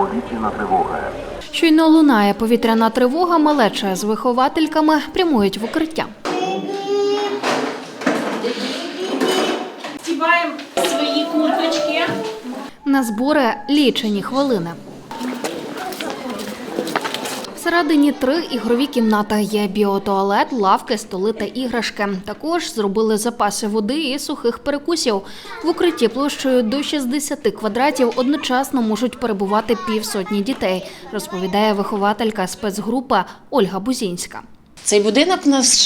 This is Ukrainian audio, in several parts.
Повітряна тривога. Щойно лунає повітряна тривога, малеча з виховательками прямують в укриття. Стіваємо свої курточки. На збори лічені хвилини. Всередині три ігрові кімнати є біотуалет, лавки, столи та іграшки. Також зробили запаси води і сухих перекусів. В укритті площею до 60 квадратів одночасно можуть перебувати півсотні дітей, розповідає вихователька спецгрупа Ольга Бузінська. Цей будинок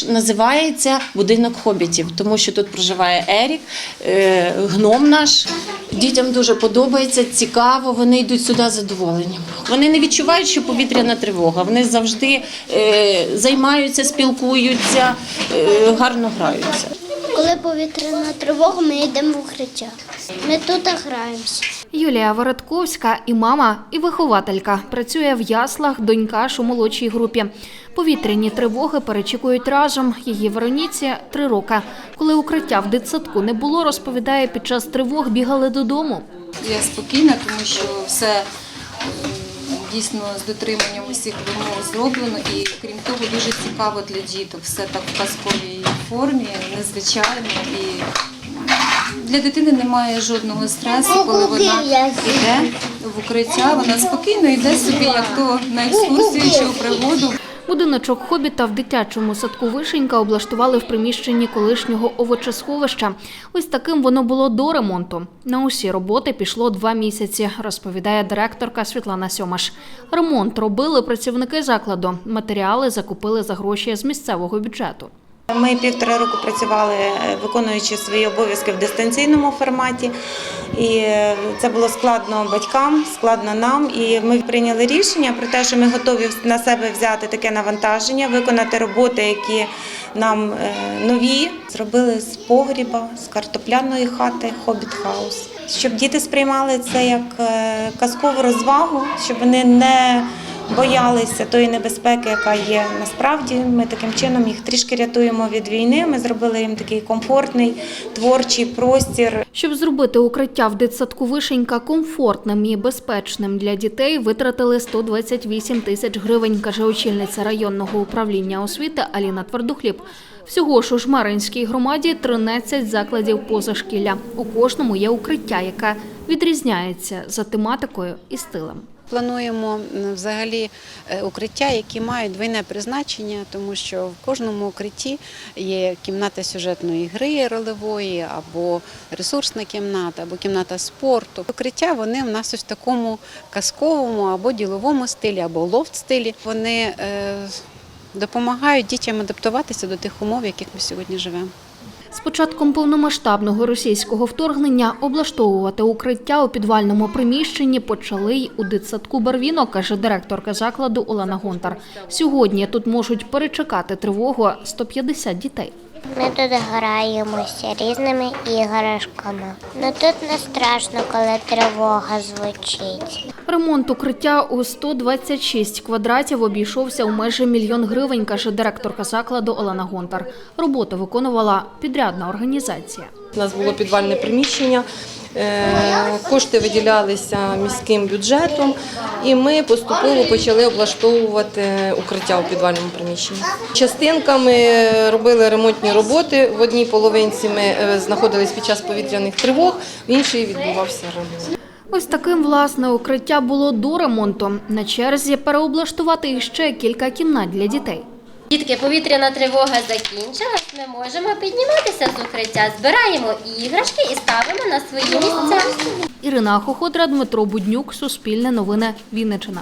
називається будинок хобітів, тому що тут проживає Ерік, е, гном наш. Дітям дуже подобається, цікаво. Вони йдуть сюди задоволені. Вони не відчувають, що повітряна тривога. Вони завжди е, займаються, спілкуються, е, гарно граються. Коли повітряна тривога, ми йдемо в укриття. Ми тут граємося. Юлія Воротковська і мама, і вихователька. Працює в яслах, донька ж у молодшій групі. Повітряні тривоги перечікують разом. Її Вероніці три роки. Коли укриття в дитсадку не було, розповідає, під час тривог бігали додому. Я спокійна, тому що все дійсно з дотриманням усіх вимог зроблено. І крім того, дуже цікаво для діток. Все так в казковій формі, незвичайно. І для дитини немає жодного стресу, коли вона йде в укриття. Вона спокійно йде собі, як то на екскурсію чи у пригоду. Будиночок хобіта в дитячому садку Вишенька облаштували в приміщенні колишнього овочесховища. Ось таким воно було до ремонту. На усі роботи пішло два місяці, розповідає директорка Світлана Сьомаш. Ремонт робили працівники закладу. Матеріали закупили за гроші з місцевого бюджету. Ми півтора року працювали, е, виконуючи свої обов'язки в дистанційному форматі, і е, це було складно батькам, складно нам. І ми прийняли рішення про те, що ми готові на себе взяти таке навантаження, виконати роботи, які нам е, нові. Зробили з погріба, з картопляної хати Хобіт Хаус, щоб діти сприймали це як казкову розвагу, щоб вони не боялися тої небезпеки, яка є насправді. Ми таким чином їх трішки рятуємо від війни. Ми зробили їм такий комфортний творчий простір. Щоб зробити укриття в дитсадку Вишенька комфортним і безпечним для дітей, витратили 128 тисяч гривень, каже очільниця районного управління освіти Аліна Твердохліб. Всього ж у Жмаринській громаді 13 закладів позашкілля. У кожному є укриття, яке відрізняється за тематикою і стилем. Плануємо взагалі е, укриття, які мають двойне призначення, тому що в кожному укритті є кімната сюжетної гри ролевої, або ресурсна кімната, або кімната спорту. Укриття вони в нас в такому казковому або діловому стилі, або лофт-стилі. Вони е, допомагають дітям адаптуватися до тих умов, в яких ми сьогодні живемо. З початком повномасштабного російського вторгнення облаштовувати укриття у підвальному приміщенні почали й у дитсадку Барвіно, каже директорка закладу Олена Гонтар. Сьогодні тут можуть перечекати тривогу 150 дітей. Ми тут граємося різними іграшками. Ну тут не страшно, коли тривога звучить. Ремонт укриття у 126 квадратів обійшовся у майже мільйон гривень, каже директорка закладу Олена Гонтар. Роботу виконувала підрядна організація. У нас було підвальне приміщення, е, кошти виділялися міським бюджетом, і ми поступово почали облаштовувати укриття у підвальному приміщенні. Частинками робили ремонтні роботи. В одній половинці ми е, знаходились під час повітряних тривог, в іншій відбувався ремонт. Ось таким власне укриття було до ремонту. На черзі переоблаштувати іще кілька кімнат для дітей. Дітки, повітряна тривога закінчилась. Ми можемо підніматися з укриття, збираємо іграшки і ставимо на свої місця. Ірина Хоходра, Дмитро Буднюк, Суспільне новини, Вінниччина.